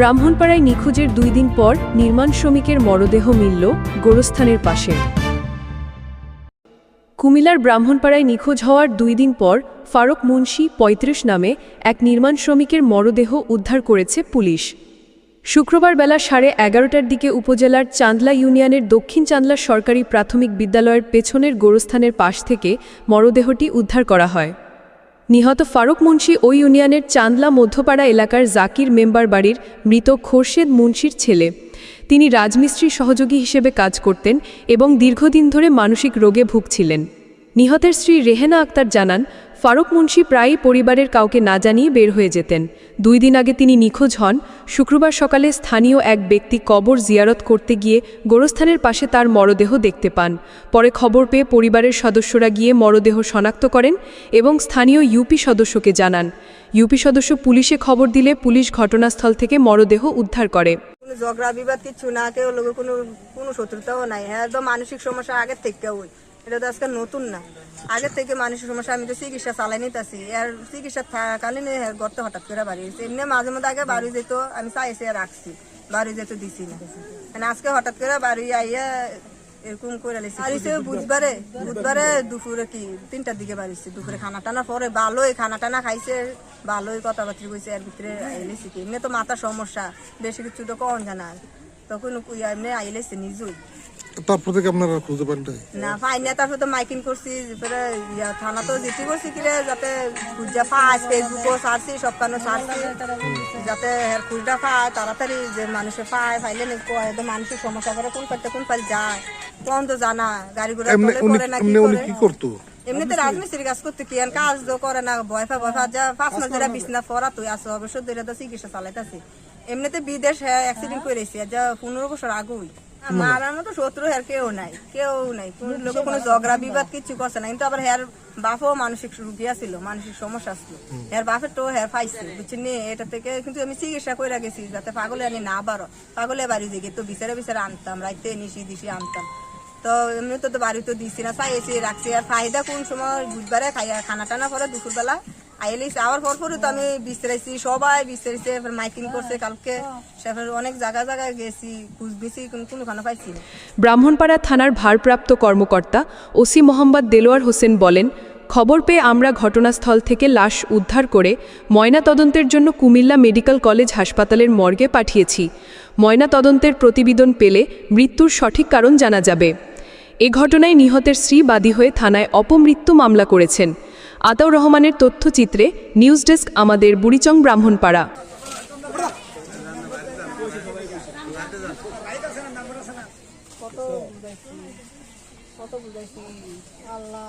ব্রাহ্মণপাড়ায় নিখোঁজের দুই দিন পর নির্মাণ শ্রমিকের মরদেহ মিলল গোরস্থানের পাশে। কুমিল্লার ব্রাহ্মণপাড়ায় নিখোঁজ হওয়ার দুই দিন পর ফারুক মুন্সি ৩৫ নামে এক নির্মাণ শ্রমিকের মরদেহ উদ্ধার করেছে পুলিশ। শুক্রবার বেলা সাড়ে এগারোটার দিকে উপজেলার চান্দলা ইউনিয়নের দক্ষিণ চান্দলা সরকারি প্রাথমিক বিদ্যালয়ের পেছনের গোরস্থানের পাশ থেকে মরদেহটি উদ্ধার করা হয়। নিহত ফারুক মুন্সি ওই ইউনিয়নের চান্দলা মধ্যপাড়া এলাকার জাকির মেম্বার বাড়ির মৃত খোরশেদ মুন্সির ছেলে। তিনি রাজমিস্ত্রির সহযোগী হিসেবে কাজ করতেন এবং দীর্ঘদিন ধরে মানসিক রোগে ভুগছিলেন। নিহতের স্ত্রী রেহেনা আক্তার জানান, ফারুক মুন্সি প্রায়ই পরিবারের কাউকে না জানিয়ে বের হয়ে যেতেন। দুই দিন আগে তিনি নিখোঁজ হন। শুক্রবার সকালে স্থানীয় এক ব্যক্তি কবর জিয়ারত করতে গিয়ে গোরস্থানের পাশে তার মরদেহ দেখতে পান। পরে খবর পেয়ে পরিবারের সদস্যরা গিয়ে মরদেহ শনাক্ত করেন এবং স্থানীয় ইউপি সদস্যকে জানান। ইউপি সদস্য পুলিশে খবর দিলে পুলিশ ঘটনাস্থল থেকে মরদেহ উদ্ধার করে। ঝগড়া বিবাদ কিছু না, কেউ কোনো কোনো শত্রুতাও নাই। হ্যাঁ তো মানসিক সমস্যা আগের থেকে এটা তো আজকে নতুন না। আগের থেকে মানুষের সমস্যা আমি তো চিকিৎসা চালাই নিতেছি। আর চিকিৎসা থাকালীন হ্যাঁ গর্তে হঠাৎ করে বাড়ি গেছে এমনি মাঝে মধ্যে আগে বাড়ি যেত আমি চাইছি আর রাখছি। বাড়ি যেতে দিছি না। মানে আজকে হঠাৎ করে বাড়ি আইয়া এরকম করে লেছি বাড়িছে বুধবারে বুধবারে দুপুরে কি তিনটার দিকে বাড়িছে দুপুরে খানা টানা পরে ভালোই খানা টানা খাইছে ভালোই কথাবার্তা কইছে এর ভিতরে আইলেছি কি? এমনি তো মাথার সমস্যা বেশি কিছু তো কম জানা তখন এমনি আইলেছে নিজুই। তারপর থেকে আপনারা খুঁজে পান না পাই না তারপর তো মাইকিং করছি পরে থানা তো জিটি করছি কিরে যাতে খুঁজা পায় ফেসবুকও সারছি সারছি যাতে হের খুঁজটা পায় তাড়াতাড়ি যে মানুষে পায় পাইলে নি কয় তো মানুষের সমস্যা করে কোন পাইতে কোন পাই যায় কোন তো জানা গাড়ি ঘোড়া করে না কি উনি কি করতো? এমনিতে রাজমিস্ত্রির কাজ করতে কি আর কাজ তো করে না ভয় ফা ভয় যা পাঁচ মাস ধরে বিছনা পড়া তুই আসো অবশ্য ধরে তো চিকিৎসা চালাইতাছি। এমনিতে বিদেশ হ্যাঁ অ্যাক্সিডেন্ট করেছি যা পনেরো বছর আগুই। কিছু করছে না। কিন্তু আবার মানসিক ছিল মানসিক সমস্যা বাপের তো এটা থেকে কিন্তু আমি চিকিৎসা করে যাতে পাগলে আনি না বারো পাগলে বাড়ি দিকে তো বিচারে বিচারে আনতাম, রাইতে নিশি দিশি আনতাম। তো এমনি তো তো বাড়ি তো দিছি না চাইছি রাখছি। আর ফায়দা কোন সময় বুধবারে খাইয়া খানা টানা পরে দুপুরবেলা আইলিস আবার পর পরে তো আমি বিস্তারাইছি সবাই বিস্তারিছে মাইকিং করছে কালকে। অনেক জায়গা জায়গায় গেছি খুঁজ দিছি কোন পাইছি ব্রাহ্মণপাড়া থানার ভারপ্রাপ্ত কর্মকর্তা ওসি মোহাম্মদ দেলোয়ার হোসেন বলেন, খবর পেয়ে আমরা ঘটনাস্থল থেকে লাশ উদ্ধার করে ময়না তদন্তের জন্য কুমিল্লা মেডিকেল কলেজ হাসপাতালের মর্গে পাঠিয়েছি। ময়না তদন্তের প্রতিবেদন পেলে মৃত্যুর সঠিক কারণ জানা যাবে। এ ঘটনায় নিহতের স্ত্রী বাদী হয়ে থানায় অপমৃত্যু মামলা করেছেন। আতাউর রহমানের তথ্যচিত্রে নিউজ ডেস্ক আমাদের বুড়িচং ব্রাহ্মণপাড়া। কত আল্লাহ।